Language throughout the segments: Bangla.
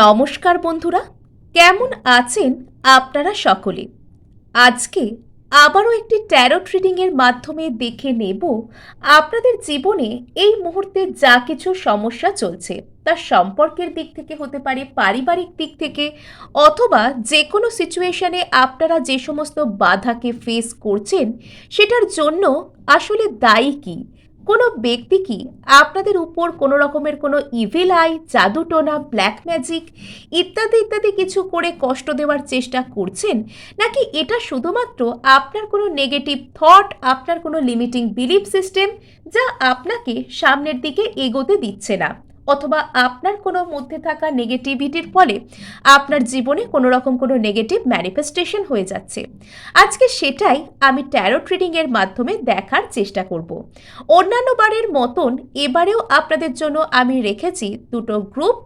নমস্কার বন্ধুরা, কেমন আছেন আপনারা সকলে? আজকে আবারও একটি ট্যারো রিডিংয়ের মাধ্যমে দেখে নেব আপনাদের জীবনে এই মুহূর্তে যা কিছু সমস্যা চলছে। তার সম্পর্কের দিক থেকে হতে পারে, পারিবারিক দিক থেকে, অথবা যে কোনো সিচুয়েশনে আপনারা যে সমস্ত বাধাকে ফেস করছেন, সেটার জন্য আসলে দায়ী কী? কোনো ব্যক্তি কি আপনাদের উপর কোনো রকমের কোনো ইভিল আই জাদুটোনা ব্ল্যাক ম্যাজিক ইত্যাদি ইত্যাদি কিছু করে কষ্ট দেওয়ার চেষ্টা করছেন? নাকি এটা শুধুমাত্র আপনার কোনো নেগেটিভ থট আপনার কোনো লিমিটিং বিলিফ সিস্টেম যা আপনাকে সামনের দিকে এগোতে দিচ্ছে না? অথবা আপনার কোনো মধ্যে থাকা নেগেটিভিটির ফলে আপনার জীবনে কোনো রকম কোনো নেগেটিভ ম্যানিফেস্টেশন হয়ে যাচ্ছে। আজকে সেটাই আমি ট্যারো ট্রিডিংয়ের মাধ্যমে দেখার চেষ্টা করব। অন্যান্য বারের মতন এবারেও আপনাদের জন্য আমি রেখেছি দুটো গ্রুপ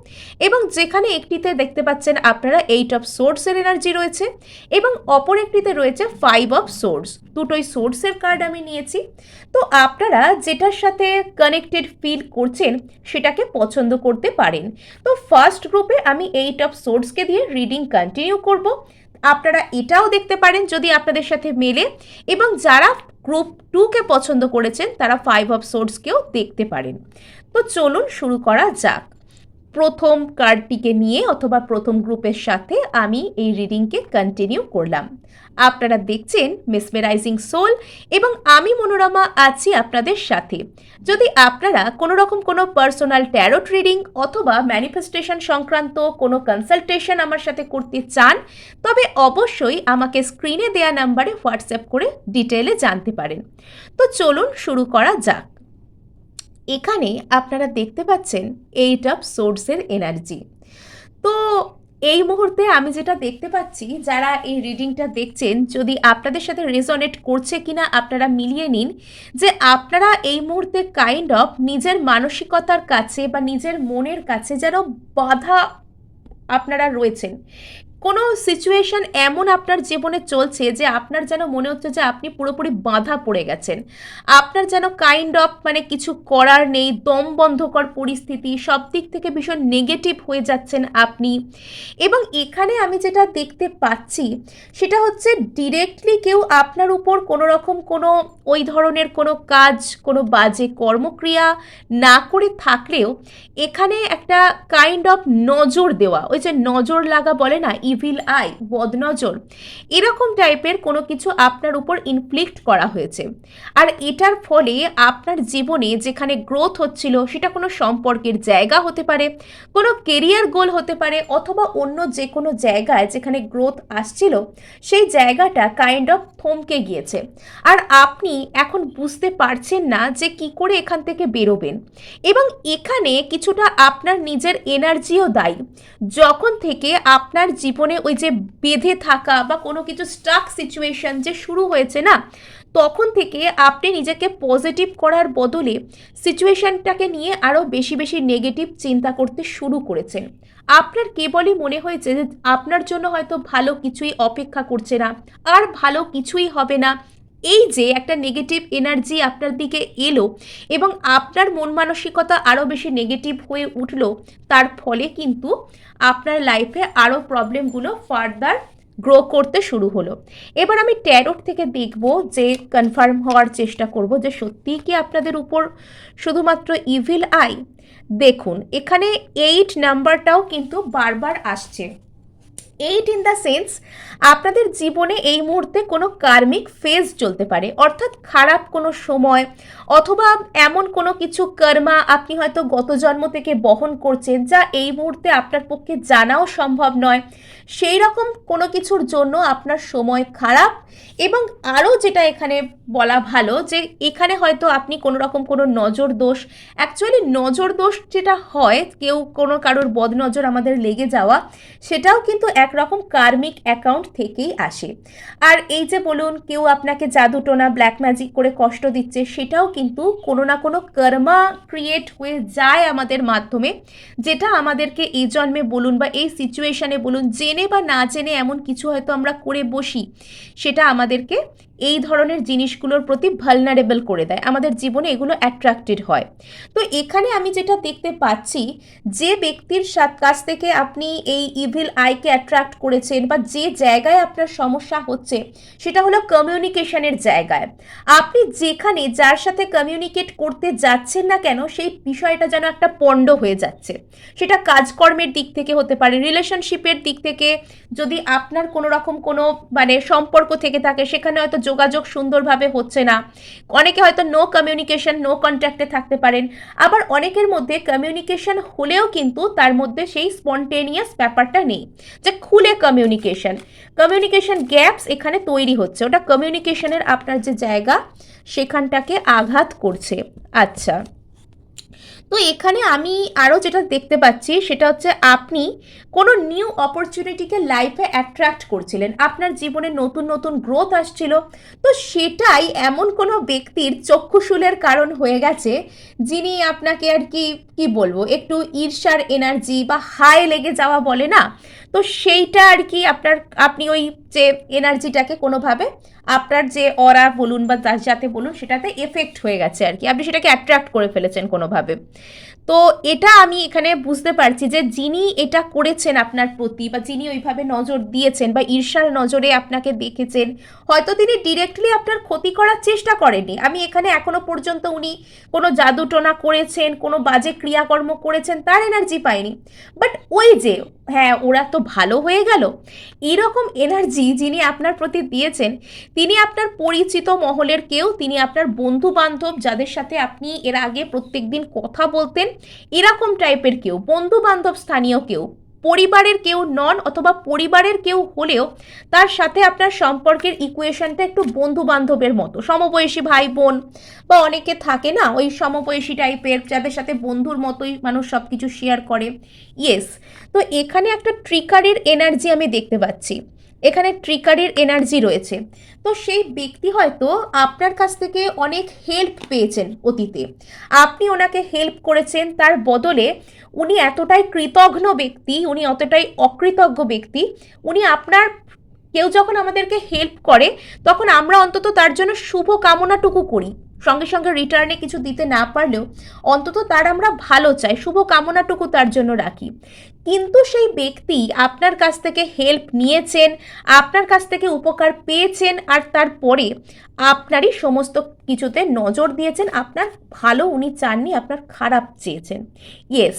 এবং যেখানে একটিতে দেখতে পাচ্ছেন আপনারা এইট অফ সোর্সের এনার্জি রয়েছে এবং অপর একটিতে রয়েছে ফাইভ অফ সোর্স দুটোই সোর্সের কার্ড আমি নিয়েছি। তো আপনারা যেটার সাথে কানেক্টেড ফিল করছেন সেটাকে পছন্দ করতে পারেন। তো ফার্স্ট গ্রুপে আমি এইট অফ সোর্সকে দিয়ে রিডিং কন্টিনিউ করব। আপনারা এটাও দেখতে পারেন যদি আপনাদের সাথে মেলে। এবং যারা গ্রুপ টুকে পছন্দ করেছেন, তারা ফাইভ অফ সোর্সকেও দেখতে পারেন। তো চলুন শুরু করা যাক। প্রথম কার্ডটিকে নিয়ে অথবা প্রথম গ্রুপের সাথে আমি এই রিডিংকে কন্টিনিউ করলাম। আপনারা দেখছেন মেসমেরাইজিং সোল এবং আমি মনোরমা আছি আপনাদের সাথে। যদি আপনারা কোনো রকম কোনো পার্সোনাল ট্যারোট রিডিং অথবা ম্যানিফেস্টেশন সংক্রান্ত কোনো কনসালটেশন আমার সাথে করতে চান, তবে অবশ্যই আমাকে স্ক্রিনে দেয়া নাম্বারে হোয়াটসঅ্যাপ করে ডিটেলে জানতে পারেন। তো চলুন শুরু করা যাক। এখানে আপনারা দেখতে পাচ্ছেন এইট অফ সোর্সের এনার্জি তো এই মুহূর্তে আমি যেটা দেখতে পাচ্ছি, যারা এই রিডিংটা দেখছেন, যদি আপনাদের সাথে রেজনেট করছে কিনা আপনারা মিলিয়ে নিন, যে আপনারা এই মুহূর্তে কাইন্ড অফ নিজের মানসিকতার কাছে বা নিজের মনের কাছে যেন বাধা আপনারা রয়েছেন। কোনো সিচুয়েশন এমন আপনার জীবনে চলছে যে আপনার যেন মনে হচ্ছে যে আপনি পুরোপুরি বাঁধা পড়ে গেছেন। আপনার যেন কাইন্ড অফ মানে কিছু করার নেই, দম বন্ধকর পরিস্থিতি, সব দিক থেকে ভীষণ নেগেটিভ হয়ে যাচ্ছেন আপনি। এবং এখানে আমি যেটা দেখতে পাচ্ছি, সেটা হচ্ছে ডিরেক্টলি কেউ আপনার উপর কোনো রকম কোনো ওই ধরনের কোনো কাজ, কোনো বাজে কর্মক্রিয়া না করে থাকলেও এখানে একটা কাইন্ড অফ নজর দেওয়া, ওই যে নজর লাগা বলে না ইভিল আই বদনজর এরকম টাইপের কোনো কিছু আপনার উপর ইনফ্লিক্ট করা হয়েছে। আর এটার ফলে আপনার জীবনে যেখানে গ্রোথ হচ্ছিল, সেটা কোনো সম্পর্কের জায়গা হতে পারে, কোনো কেরিয়ার গোল হতে পারে, অথবা অন্য যে কোনো জায়গায় যেখানে গ্রোথ আসছিল, সেই জায়গাটা কাইন্ড অফ থমকে গিয়েছে। আর আপনি এখন বুঝতে পারছেন না যে কি করে এখান থেকে বেরোবেন। এবং এখানে কিছুটা আপনার নিজের এনার্জিও দায়ী। যখন থেকে আপনার জীবনে ওই যে বেঁধে থাকা বা কোনো কিছু স্টাক সিচুয়েশন যে শুরু হয়েছে না, তখন থেকে আপনি নিজেকে পজিটিভ করার বদলে সিচুয়েশানটাকে নিয়ে আরও বেশি বেশি নেগেটিভ চিন্তা করতে শুরু করেছেন। আপনার কেবলই মনে হয়েছে যে আপনার জন্য হয়তো ভালো কিছুই অপেক্ষা করছে না, আর ভালো কিছুই হবে না এই যে একটা নেগেটিভ এনার্জি আপনার দিকে এলো এবং আপনার মন মানসিকতা আরও বেশি নেগেটিভ হয়ে উঠল, তার ফলে কিন্তু আপনার লাইফে আরও প্রবলেমগুলো ফার্দার গ্রো করতে শুরু হলো। এবার আমি ট্যারোট থেকে দেখব যে কনফার্ম হওয়ার চেষ্টা করব যে সত্যিই কি আপনাদের উপর শুধুমাত্র ইভিল আই দেখুন, এখানে এইট নাম্বারটাও কিন্তু বারবার আসছে। এইট ইন দ্য সেন্স আপনাদের জীবনে এই মুহূর্তে কোনো কার্মিক ফেজ চলতে পারে। অর্থাৎ খারাপ কোনো সময় অথবা এমন কোনো কিছু কর্মা আপনি হয়তো গত জন্ম থেকে বহন করছেন যা এই মুহূর্তে আপনার পক্ষে জানাও সম্ভব নয়। সেই রকম কোনো কিছুর জন্য আপনার সময় খারাপ এবং আরও যেটা এখানে বলা ভালো যে এখানে হয়তো আপনি কোনো রকম কোনো নজর দোষ অ্যাকচুয়ালি নজর দোষ যেটা হয়, কেউ কোনো কারোর বদনজর আমাদের লেগে যাওয়া, সেটাও কিন্তু একরকম কার্মিক অ্যাকাউন্ট থেকেই আসে। আর এই যে বলুন, কেউ আপনাকে জাদুটোনা ব্ল্যাক ম্যাজিক করে কষ্ট দিচ্ছে, সেটাও কিন্তু কোনো না কোনো কর্মা ক্রিয়েট হয়ে যায় আমাদের মাধ্যমে, যেটা আমাদেরকে এই জন্মে বলুন বা এই সিচুয়েশানে বলুন জেনে বা না জেনে এমন কিছু হয়তো আমরা করে বসি সেটা আমাদেরকে এই ধরনের জিনিসগুলোর প্রতি ভালনারেবল করে দেয়। আমাদের জীবনে এগুলো অ্যাট্রাক্টেড হয়। তো এখানে আমি যেটা দেখতে পাচ্ছি, যে ব্যক্তির কাছ থেকে আপনি এই ইভিল আইকে অ্যাট্রাক্ট করেছেন বা যে জায়গায় আপনার সমস্যা হচ্ছে, সেটা হলো কমিউনিকেশনের জায়গায়। আপনি যেখানে যার সাথে কমিউনিকেট করতে যাচ্ছেন না কেন, সেই বিষয়টা যেন একটা পণ্ড হয়ে যাচ্ছে। সেটা কাজকর্মের দিক থেকে হতে পারে রিলেশনশিপের দিক থেকে যদি আপনার কোনো রকম কোনো মানে সম্পর্ক থেকে থাকে, সেখানে হয়তো যোগাযোগ সুন্দরভাবে হচ্ছে না। অনেকে হয়তো নো কমিউনিকেশন নো কন্ট্যাক্টে থাকতে পারেন। আবার অনেকের মধ্যে কমিউনিকেশন হলেও কিন্তু তার মধ্যে সেই স্পন্টেনিয়াস ব্যাপারটা নেই যে খুলে কমিউনিকেশন কমিউনিকেশন গ্যাপস এখানে তৈরি হচ্ছে। ওটা কমিউনিকেশনের আপনার যে জায়গা, সেখানটাকে আঘাত করছে। আচ্ছা। তো এখানে আমি আরও যেটা দেখতে পাচ্ছি, সেটা হচ্ছে আপনি কোনো নিউ অপরচুনিটিকে লাইফে অ্যাট্রাক্ট করছিলেন। আপনার জীবনে নতুন নতুন গ্রোথ আসছিল। তো সেটাই এমন কোনো ব্যক্তির চক্ষুশুলের কারণ হয়ে গেছে, যিনি আপনাকে আর কি কি বলব, একটু ঈর্ষার এনার্জি বা হাই লেগে যাওয়া বলে না। তো সেইটা আর কি আপনার, আপনি ওই যে এনার্জিটাকে কোনোভাবে আপনার যে অরা বলুন বা যাতে বলুন সেটাতে এফেক্ট হয়ে গেছে আর কি। আপনি সেটাকে অ্যাট্রাক্ট করে ফেলেছেন কোনোভাবে। তো এটা আমি এখানে বুঝতে পারছি যে যিনি এটা করেছেন আপনার প্রতি বা যিনি ওইভাবে নজর দিয়েছেন বা ঈর্ষার নজরে আপনাকে দেখেছেন, হয়তো তিনি ডিরেক্টলি আপনার ক্ষতি করার চেষ্টা করেননি। আমি এখানে এখনও পর্যন্ত উনি কোনো জাদুটোনা করেছেন, কোনো বাজে ক্রিয়াকর্ম করেছেন, তার এনার্জি পাইনি। বাট ওই যে হ্যাঁ ওরা তো ভালো হয়ে গেল। এরকম এনার্জি যিনি আপনার প্রতি দিয়েছেন, তিনি আপনার পরিচিত মহলের কেউ, তিনি আপনার বন্ধু বান্ধব যাদের সাথে আপনি এর আগে প্রত্যেকদিন কথা বলতেন এরকম টাইপের কেউ বন্ধু বান্ধব স্থানীয় কেউ, পরিবারের কেউ নন অথবা পরিবারের কেউ হলেও তার সাথে আপনার সম্পর্কের ইকুয়েশনটা একটু বন্ধু বান্ধবের মতো। সমবয়সী ভাই বোন বা অনেকে থাকে না, ওই সমবয়সী টাইপের যাদের সাথে বন্ধুর মতোই মানুষ সব কিছু শেয়ার করে। ইয়েস তো এখানে একটা ট্রিকারের এনার্জি আমি দেখতে পাচ্ছি। এখানে ট্রিকারির এনার্জি রয়েছে। তো সেই ব্যক্তি হয়তো আপনার কাছ থেকে অনেক হেল্প পেয়েছেন অতীতে। আপনি ওনাকে হেল্প করেছেন, তার বদলে উনি এতটাই কৃতঘ্ন ব্যক্তি, উনি অতটাই অকৃতজ্ঞ ব্যক্তি, উনি আপনার, কেউ যখন আমাদেরকে হেল্প করে, তখন আমরা অন্তত তার জন্য শুভ কামনাটুকু করি। সঙ্গে সঙ্গে রিটার্নে কিছু দিতে না পারলেও অন্তত তার আমরা ভালো চাই শুভ কামনাটুকু তার জন্য রাখি। কিন্তু সেই ব্যক্তি আপনার কাছ থেকে হেল্প নিয়েছেন, আপনার কাছ থেকে উপকার পেয়েছেন আর তারপরে আপনারই সমস্ত কিছুতে নজর দিয়েছেন, আপনার ভালো উনি চাননি, আপনার খারাপ চেয়েছেন। ইয়েস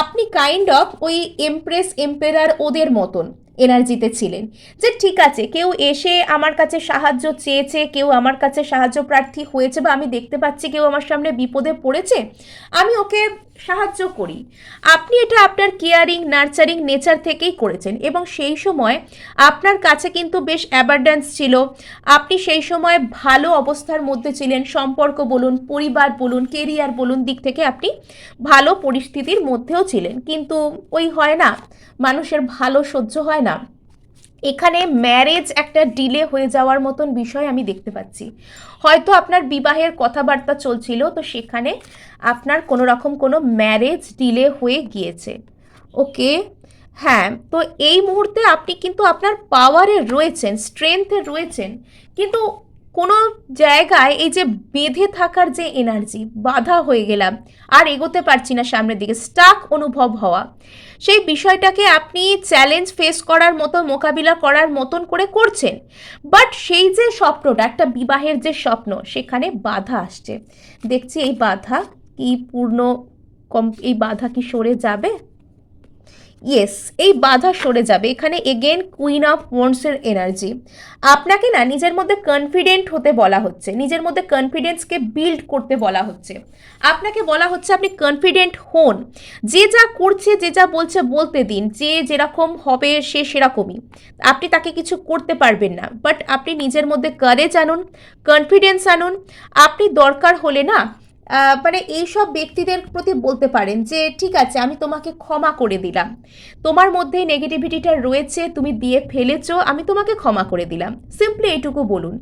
আপনি কাইন্ড অফ ওই এমপ্রেস এম্পেরার ওদের মতন। এনার্জিতে ছিলেন। যে ঠিক আছে, কেউ এসে আমার কাছে সাহায্য চেয়েছে, কেউ আমার কাছে সাহায্য প্রার্থী হয়েছে বা আমি দেখতে পাচ্ছি কেউ আমার সামনে বিপদে পড়েছে, আমি ওকে সাহায্য করি। আপনি এটা আপনার কেয়ারিং নার্চারিং নেচার থেকেই করেছেন এবং সেই সময় আপনার কাছে কিন্তু বেশ অ্যাবার্ডেন্স ছিল। আপনি সেই সময় ভালো অবস্থার মধ্যে ছিলেন, সম্পর্ক বলুন, পরিবার বলুন কেরিয়ার বলুন, দিক থেকে আপনি ভালো পরিস্থিতির মধ্যেও ছিলেন। কিন্তু ওই হয় না, মানুষের ভালো সহ্য হয় না। এখানে ম্যারেজ একটা ডিলে হয়ে যাওয়ার মতন বিষয় আমি দেখতে পাচ্ছি। হয়তো আপনার বিবাহের কথাবার্তা চলছিল, তো সেখানে আপনার কোনো রকম কোনো ম্যারেজ ডিলে হয়ে গিয়েছে। ওকে হ্যাঁ তো এই মুহূর্তে আপনি কিন্তু আপনার পাওয়ারে রয়েছেন স্ট্রেংথে রয়েছেন, কিন্তু কোনো জায়গায় এই যে বেঁধে থাকার যে এনার্জি বাধা হয়ে গেলাম, আর এগোতে পারছি না সামনের দিকে স্টাক অনুভব হওয়া। সেই বিষয়টাকে আপনি চ্যালেঞ্জ ফেস করার মতো, মোকাবিলা করার মতন করে করছেন। বাট সেই যে স্বপ্নটা, একটা বিবাহের যে স্বপ্ন, সেখানে বাধা আসছে। দেখছি এই বাধা কি পূর্ণ, কম, এই বাধা কি সরে যাবে? ইয়েস এই বাধা সরে যাবে। এখানে এগেন কুইন অফ ওয়ান্ডসের এনার্জি আপনাকে না নিজের মধ্যে কনফিডেন্ট হতে বলা হচ্ছে। নিজের মধ্যে কনফিডেন্সকে বিল্ড করতে বলা হচ্ছে। আপনাকে বলা হচ্ছে আপনি কনফিডেন্ট হন। যে যা করছে, যে যা বলছে বলতে দিন। যে যেরকম হবে সে সেরকমই। আপনি তাকে কিছু করতে পারবেন না। বাট আপনি নিজের মধ্যে কারেজ আনুন কনফিডেন্স আনুন। আপনি দরকার হলে না মানে এইসব ব্যক্তিদের প্রতি বলতে পারেন যে, ঠিক আছে, আমি তোমাকে ক্ষমা করে দিলাম। তোমার মধ্যে নেগেটিভিটিটা রয়েছে, তুমি দিয়ে ফেলেছো, আমি তোমাকে ক্ষমা করে দিলাম। সিম্পলি এইটুকু বলুন।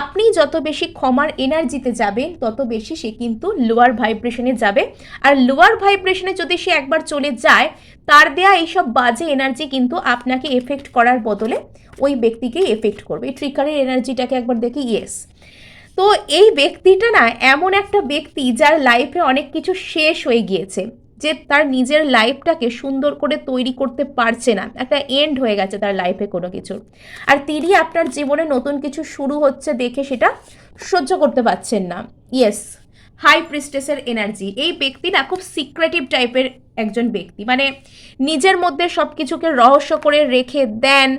আপনি যত বেশি ক্ষমার এনার্জিতে যাবেন, তত বেশি সে কিন্তু লোয়ার ভাইব্রেশনে যাবে। আর লোয়ার ভাইব্রেশনে যদি সে একবার চলে যায়, তার দেয়া এইসব বাজে এনার্জি কিন্তু আপনাকে এফেক্ট করার বদলে ওই ব্যক্তিকেই এফেক্ট করবে। ট্রিকারের এনার্জিটাকে একবার দেখি ইয়েস তো এই ব্যক্তিটা না এমন একটা ব্যক্তি যার লাইফে অনেক কিছু শেষ হয়ে গিয়েছে, যে তার নিজের লাইফটাকে সুন্দর করে তৈরি করতে পারছে না। একটা এন্ড হয়ে গেছে তার লাইফে কোনো কিছুর আর তিনি আপনার জীবনে নতুন কিছু শুরু হচ্ছে দেখে সেটা সহ্য করতে পারছেন না। ইয়েস হাই প্রিস্টেসের এনার্জি এই ব্যক্তি না খুব সিক্রেটিভ টাইপের একজন ব্যক্তি। মানে নিজের মধ্যে সব কিছুকে রহস্য করে রেখে দেন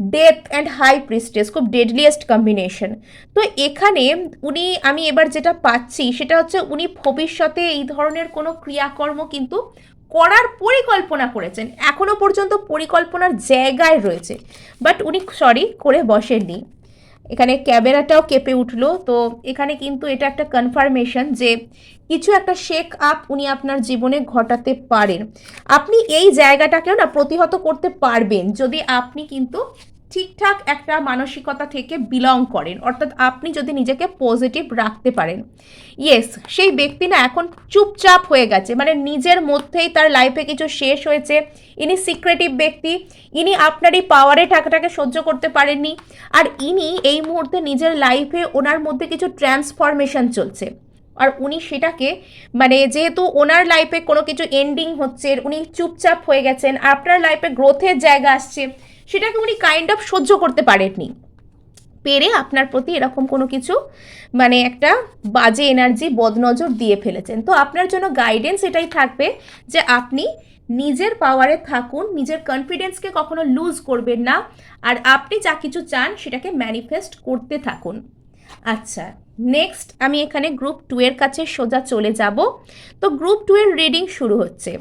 ডেথ অ্যান্ড হাই প্রিস্টেস খুব ডেডলিয়েস্ট কম্বিনেশন তো এখানে উনি, আমি এবার যেটা পাচ্ছি, সেটা হচ্ছে উনি ভবিষ্যতে এই ধরনের কোনো ক্রিয়াকর্ম কিন্তু করার পরিকল্পনা করেছেন। এখনও পর্যন্ত পরিকল্পনার জায়গায় রয়েছে। বাট উনি সরি করে বসেননি। এখানে ক্যামেরাটাও কেঁপে উঠল। তো এখানে কিন্তু এটা একটা কনফার্মেশন যে কিছু একটা শেক আপ উনি আপনার জীবনে ঘটাতে পারেন। আপনি এই জায়গাটাকেও না প্রতিহত করতে পারবেন। যদি আপনি কিন্তু ঠিকঠাক একটা মানসিকতা থেকে বিলং করেন। অর্থাৎ আপনি যদি নিজেকে পজিটিভ রাখতে পারেন। ইয়েস সেই ব্যক্তি না এখন চুপচাপ হয়ে গেছে। মানে নিজের মধ্যেই তার লাইফে কিছু শেষ হয়েছে। ইনি সিক্রেটিভ ব্যক্তি। ইনি আপনার এই পাওয়ারে টাকাটাকে সহ্য করতে পারেননি। আর ইনি এই মুহূর্তে নিজের লাইফে ওনার মধ্যে কিছু ট্রান্সফরমেশন চলছে। আর উনি সেটাকে মানে যেহেতু ওনার লাইফে কোনো কিছু এন্ডিং হচ্ছে, উনি চুপচাপ হয়ে গেছেন, আপনার লাইফে গ্রোথের জায়গা আসছে সেটাকে উনি কাইন্ড অফ সহ্য করতে পারেননি। পেরে আপনার প্রতি এরকম কোনো কিছু মানে একটা বাজে এনার্জি বদনজর দিয়ে ফেলেছেন। তো আপনার জন্য গাইডেন্স এটাই থাকবে যে আপনি নিজের পাওয়ারে থাকুন, নিজের কনফিডেন্সকে কখনো লুজ করবেন না, আর আপনি যা কিছু চান সেটাকে ম্যানিফেস্ট করতে থাকুন। আচ্ছা নেক্সট আমি এখানে গ্রুপ টু এর কাছে সোজা চলে যাব। তো গ্রুপ টু এর রিডিং শুরু হচ্ছে।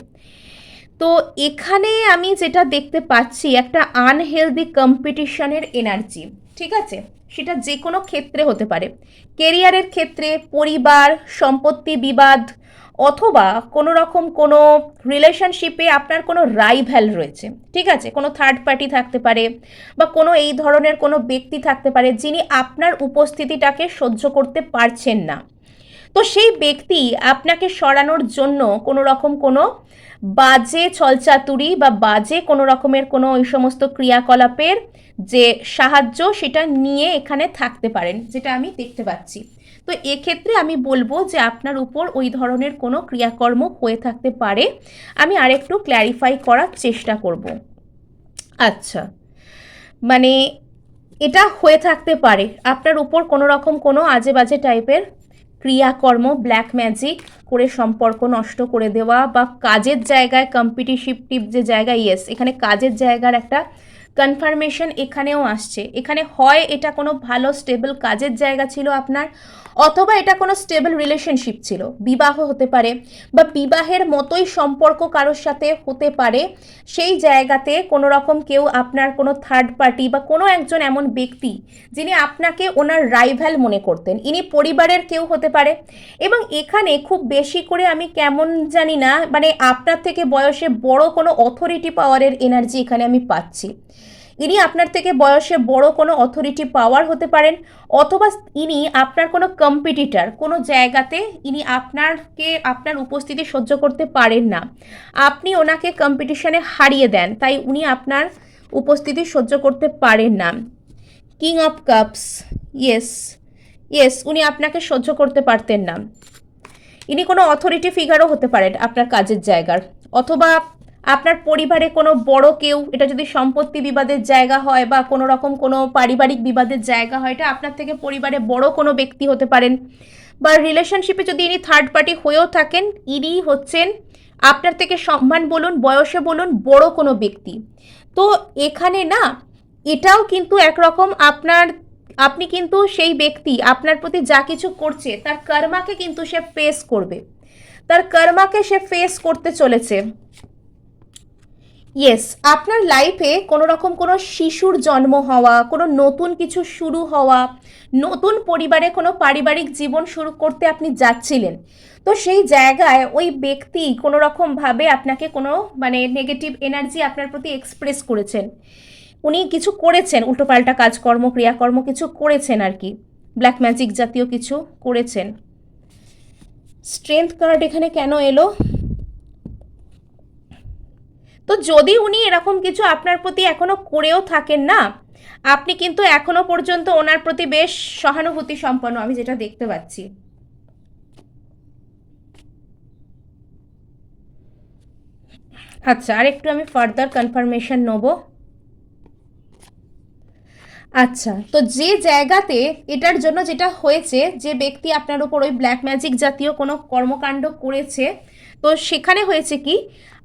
তো এখানে আমি যেটা দেখতে পাচ্ছি একটা আনহেলদি কম্পিটিশনের এনার্জি ঠিক আছে? সেটা যে কোনো ক্ষেত্রে হতে পারে। কেরিয়ারের ক্ষেত্রে, পরিবার, সম্পত্তি বিবাদ, অথবা কোনো রকম কোনো রিলেশনশিপে আপনার কোনো রাইভ্যাল রয়েছে, ঠিক আছে? কোনো থার্ড পার্টি থাকতে পারে বা কোনো এই ধরনের কোনো ব্যক্তি থাকতে পারে যিনি আপনার উপস্থিতিটাকে সহ্য করতে পারছেন না। তো সেই ব্যক্তি আপনাকে সরানোর জন্য কোনো রকম কোনো বাজে ছলচাতুরি বা বাজে কোনো রকমের কোনো ওই সমস্ত ক্রিয়াকলাপের যে সাহায্য সেটা নিয়ে এখানে থাকতে পারেন, যেটা আমি দেখতে পাচ্ছি। তো এক্ষেত্রে আমি বলব যে আপনার উপর ওই ধরনের কোনো ক্রিয়াকর্ম হয়ে থাকতে পারে। আমি আরেকটু ক্ল্যারিফাই করার চেষ্টা করব। আচ্ছা মানে এটা হয়ে থাকতে পারে। আপনার উপর কোনো রকম কোনো আজে বাজে টাইপের ক্রিয়াকর্ম ব্ল্যাক ম্যাজিক করে সম্পর্ক নষ্ট করে দেওয়া বা কাজের জায়গায় কম্পিটিটিভ যে জায়গা ইয়েস এখানে কাজের জায়গার একটা কনফার্মেশন এখানেও আসছে। এখানে হয় এটা কোনো ভালো স্টেবল কাজের জায়গা ছিল আপনার, অথবা এটা কোনো স্টেবল রিলেশনশিপ ছিল। বিবাহ হতে পারে বা বিবাহের মতোই সম্পর্ক কারোর সাথে হতে পারে, সেই জায়গাতে কোনো রকম কেউ আপনার কোনো থার্ড পার্টি বা কোনো একজন এমন ব্যক্তি যিনি আপনাকে ওনার রাইভ্যাল মনে করতেন, ইনি পরিবারের কেউ হতে পারে। এবং এখানে খুব বেশি করে আমি কেমন জানি না মানে আপনার থেকে বয়সে বড় কোনো অথরিটি পাওয়ারের এনার্জি এখানে আমি পাচ্ছি। ইনি আপনার থেকে বয়সে বড় কোনো অথরিটি পাওয়ার হতে পারেন, অথবা ইনি আপনার কোনো কম্পিটিটার কোনো জায়গাতে ইনি আপনারকে, আপনার উপস্থিতি সহ্য করতে পারেন না। আপনি ওনাকে কম্পিটিশনে হারিয়ে দেন, তাই উনি আপনার উপস্থিতি সহ্য করতে পারেন না। King of cups yes yes উনি আপনাকে সহ্য করতে পারতেন না। ইনি কোনো অথরিটি ফিগারও হতে পারেন আপনার কাজের জায়গার, অথবা আপনার পরিবারে কোনো বড় কেউ, এটা যদি সম্পত্তি বিবাদের জায়গা হয় বা কোনো রকম কোনো পারিবারিক বিবাদের জায়গা হয়, এটা আপনার থেকে পরিবারে বড় কোনো ব্যক্তি হতে পারেন। বা রিলেশনশিপে যদি ইনি থার্ড পার্টি হয়েও থাকেন, ইনি হচ্ছেন আপনার থেকে সম্মান বলুন, বয়সে বলুন, বড় কোনো ব্যক্তি। তো এখানে না, এটাও কিন্তু একরকম আপনার, আপনি কিন্তু সেই ব্যক্তি, আপনার প্রতি যা কিছু করছে, তার কর্মাকে কিন্তু সে ফেস করবে। তার কর্মাকে সে ফেস করতে চলেছে। ইয়েস আপনার লাইফে কোনো রকম কোনো শিশুর জন্ম হওয়া, কোনো নতুন কিছু শুরু হওয়া, নতুন পরিবারে কোনো পারিবারিক জীবন শুরু করতে আপনি যাচ্ছিলেন, তো সেই জায়গায় ওই ব্যক্তি কোনো রকমভাবে আপনাকে কোনো মানে নেগেটিভ এনার্জি আপনার প্রতি এক্সপ্রেস করেছেন। উনি কিছু করেছেন, উল্টোপাল্টা কাজকর্ম, ক্রিয়াকর্ম কিছু করেছেন আর কি ব্ল্যাক ম্যাজিক জাতীয় কিছু করেছেন। স্ট্রেংথ কার্ড এখানে কেন এলো? তো যদি উনি এরকম কিছু আপনার প্রতি এখনও করেও থাকেন না, আপনি কিন্তু এখনও পর্যন্ত ওনার প্রতি বেশ সহানুভূতি সম্পন্ন, আমি যেটা দেখতে পাচ্ছি। আচ্ছা আর একটু আমি ফার্দার কনফার্মেশন নেব। আচ্ছা তো যে জায়গাতে এটার জন্য যেটা হয়েছে, যে ব্যক্তি আপনার উপর ওই ব্ল্যাক ম্যাজিক জাতীয় কোনো কর্মকাণ্ড করেছে, তো সেখানে হয়েছে কি?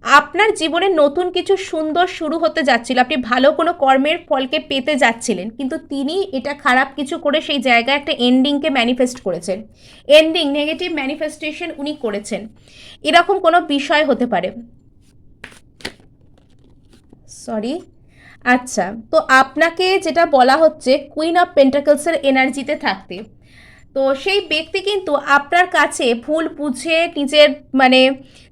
আপনার জীবনে নতুন কিছু সুন্দর শুরু হতে যাচ্ছিল, আপনি ভালো কোনো কর্মের ফলকে পেতে যাচ্ছিলেন, কিন্তু তিনি এটা খারাপ কিছু করে সেই জায়গায় একটা এন্ডিংকে ম্যানিফেস্ট করেছেন। এন্ডিং নেগেটিভ ম্যানিফেস্টেশন উনি করেছেন। এরকম কোনো বিষয় হতে পারে। সরি আচ্ছা তো আপনাকে যেটা বলা হচ্ছে কুইন অফ পেন্টাকলসের এনার্জিতে থাকতে। তো সেই ব্যক্তি কিন্তু আপনার কাছে ভুল বুঝে নিজের মানে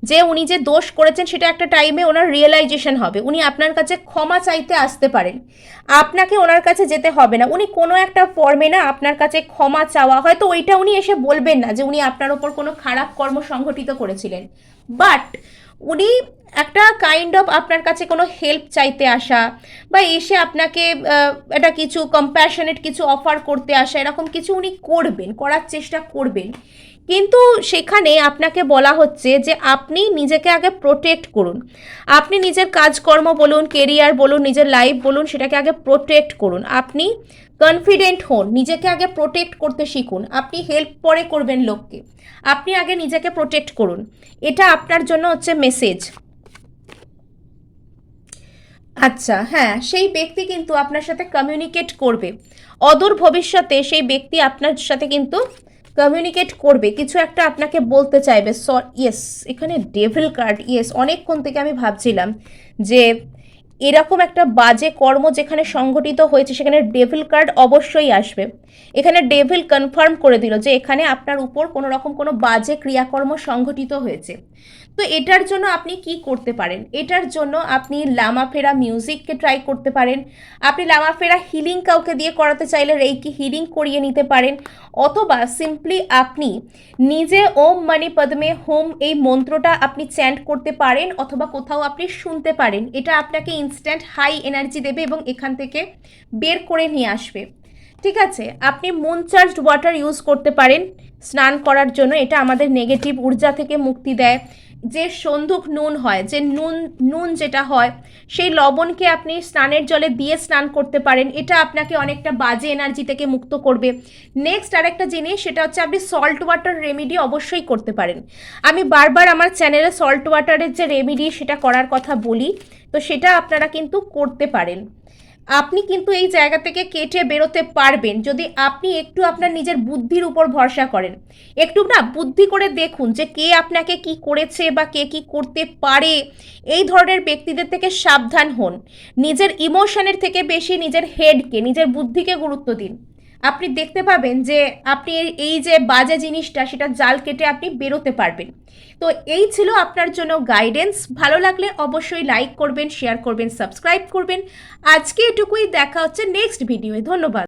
যে উনি যে দোষ করেছেন সেটা একটা টাইমে ওনার রিয়েলাইজেশন হবে। উনি আপনার কাছে ক্ষমা চাইতে আসতে পারেন। আপনাকে ওনার কাছে যেতে হবে না। উনি কোনো একটা ফর্মে না আপনার কাছে ক্ষমা চাওয়া, হয়তো ওইটা উনি এসে বলবেন না যে উনি আপনার ওপর কোনো খারাপ কর্ম সংঘটিত করেছিলেন। বাট উনি একটা কাইন্ড অফ আপনার কাছে কোনো হেল্প চাইতে আসা বা এসে আপনাকে একটা কিছু কম্প্যাশনেট কিছু অফার করতে আসা, এরকম কিছু উনি করবেন, করার চেষ্টা করবেন। কিন্তু সেখানে আপনাকে বলা হচ্ছে যে আপনি নিজেকে আগে প্রোটেক্ট করুন। আপনি নিজের কাজকর্ম বলুন কেরিয়ার বলুন, নিজের লাইফ বলুন, সেটাকে আগে প্রোটেক্ট করুন। আপনি কনফিডেন্ট হন, নিজেকে আগে প্রোটেক্ট করতে শিখুন। আপনি হেল্প পরে করবেন লোককে। আপনি আগে নিজেকে প্রোটেক্ট করুন। এটা আপনার জন্য হচ্ছে মেসেজ আচ্ছা হ্যাঁ সেই ব্যক্তি কিন্তু আপনার সাথে কমিউনিকেট করবে। অদূর ভবিষ্যতে সেই ব্যক্তি আপনার সাথে কিন্তু কমিউনিকেট করবে। কিছু একটা আপনাকে বলতে চাইবে স ইয়েস এখানে ডেভিল কার্ড ইয়েস অনেকক্ষণ থেকে আমি ভাবছিলাম যে এরকম একটা বাজে কর্ম যেখানে সংঘটিত হয়েছে, সেখানে ডেভিল কার্ড অবশ্যই আসবে। এখানে ডেভিল কনফার্ম করে দিল যে এখানে আপনার উপর কোনো রকম কোনো বাজে ক্রিয়াকর্ম সংঘটিত হয়েছে। তো এটার জন্য আপনি কি করতে পারেন? এটার জন্য আপনি লামাফেরা মিউজিককে ট্রাই করতে পারেন। আপনি লামাফেরা হিলিং কাউকে দিয়ে করাতে চাইলে রেইকি হিলিং করিয়ে নিতে পারেন। অথবা সিম্পলি আপনি নিজে ওম মানে পদ্মে হোম এই মন্ত্রটা আপনি চ্যান্ট করতে পারেন অথবা কোথাও আপনি শুনতে পারেন, এটা আপনাকে ইনস্ট্যান্ট হাই এনার্জি দেবে এবং এখান থেকে বের করে নিয়ে আসবে। ঠিক আছে, আপনি মুন চার্জড ওয়াটার ইউজ করতে পারেন, স্নান করার জন্য, এটা আমাদের নেগেটিভ ঊর্জা থেকে মুক্তি দেয়। যে সন্ধুক নুন হয়, যে নুন নুন যেটা হয়, সেই লবণকে আপনি স্নানের জলে দিয়ে স্নান করতে পারেন। এটা আপনাকে অনেকটা বাজে এনার্জি থেকে মুক্ত করবে। নেক্সট আরেকটা জিনিস, সেটা হচ্ছে আপনি সল্ট ওয়াটার রেমেডি অবশ্যই করতে পারেন। আমি বারবার আমার চ্যানেলে সল্ট ওয়াটারের যে রেমেডি সেটা করার কথা বলি, তো সেটা আপনারা কিন্তু করতে পারেন। আপনি কিন্তু এই জায়গা থেকে কেটে বেরোতে পারবেন যদি আপনি একটু আপনার নিজের বুদ্ধির উপর ভরসা করেন। একটু না বুদ্ধি করে দেখুন যে কে আপনাকে কি করেছে বা কে কি করতে পারে। এই ধরনের ব্যক্তিদের থেকে সাবধান হন। নিজের ইমোশনের থেকে বেশি নিজের হেডকে নিজের বুদ্ধিকে গুরুত্ব দিন। আপনি দেখতে পাবেন যে আপনি এই যে বাজে জিনিসটা, সেটা জাল কেটে আপনি বেরোতে পারবেন। তো এই ছিল আপনার জন্য গাইডেন্স ভালো লাগলে অবশ্যই লাইক করবেন শেয়ার করবেন সাবস্ক্রাইব করবেন। আজকে এটুকুই, দেখা হচ্ছে নেক্সট ভিডিওয়ে ধন্যবাদ।